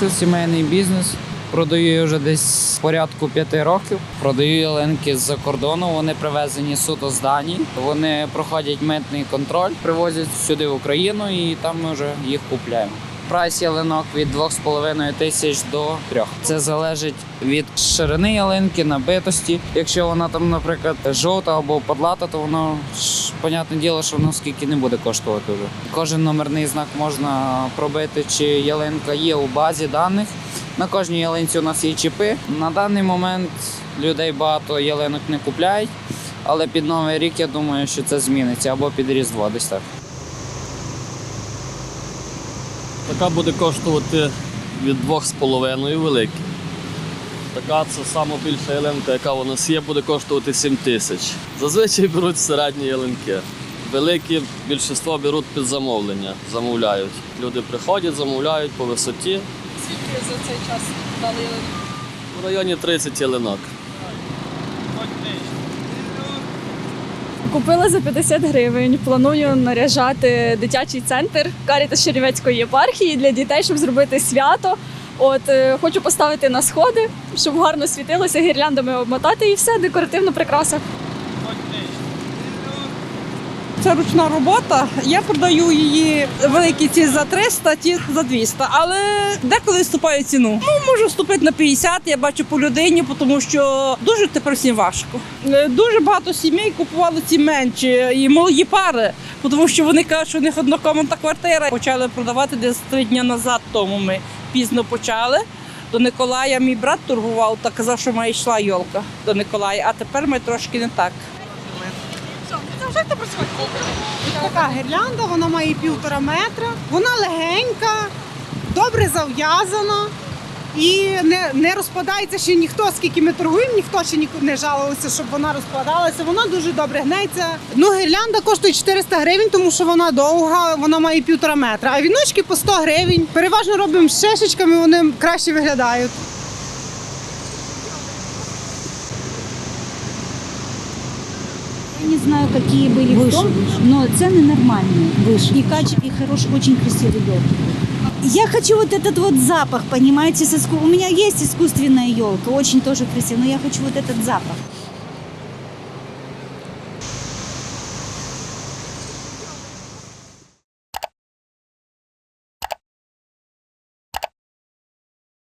Це сімейний бізнес. Продаю я вже десь порядку п'яти років. Продаю ялинки з-за кордону. Вони привезені суто з Данії. Вони проходять митний контроль, привозять сюди в Україну і там ми вже їх купляємо. Прайс ялинок від 2,5 тисяч до 3. Це залежить від ширини ялинки, набитості. Якщо вона там, наприклад, жовта або подлата, то воно понятне діло, що воно скільки не буде коштувати вже. Кожен номерний знак можна пробити, чи ялинка є у базі даних. На кожній ялинці у нас є чіпи. На даний момент людей багато ялинок не купляють, але під новий рік я думаю, що це зміниться або під Різдво десь так. Така буде коштувати від 2,5 великі. Така це сама більша ялинка, яка у нас є, буде коштувати 7 тисяч. Зазвичай беруть середні ялинки. Великі більшість беруть під замовлення, замовляють. Люди приходять, замовляють по висоті. Скільки за цей час дали В районі 30 ялинок. Купила за 50 гривень. Планую наряжати дитячий центр Карітас Чернівецької єпархії для дітей, щоб зробити свято. От е, хочу поставити на сходи, щоб гарно світилося, гірляндами обмотати і все, декоративно прикраса. Це ручна робота. Я продаю її великі ці за 300, ті за 200. Але деколи вступаю ціну. Ну, можу вступити на 50, я бачу по людині, тому що дуже тепер всім важко. Е, Дуже багато сімей купували ці менші і молоді пари, тому що вони кажуть, що у них однокомнатна квартира. Почали продавати десь три дні назад, тому ми пізно почали. До Николая мій брат торгував та казав, що має йшла йолка до Николая, а тепер ми трошки не так. Така гірлянда, вона має півтора метра, вона легенька, добре зав'язана і не, не розпадається ще ніхто, скільки ми торгуємо, ніхто ще ні- не жалувався, щоб вона розкладалася. Вона дуже добре гнеться. Ну, гірлянда коштує 400 гривень, тому що вона довга, вона має півтора метра. А віночки по 100 гривень. Переважно робимо з шишечками, вони краще виглядають. Я не знаю, какие были в том, но цены нормальные, выше. И качество, и хороший, очень красивый елки. Я хочу вот этот вот запах, понимаете, со ску- у меня есть искусственная елка, очень тоже красивая, но я хочу вот этот запах.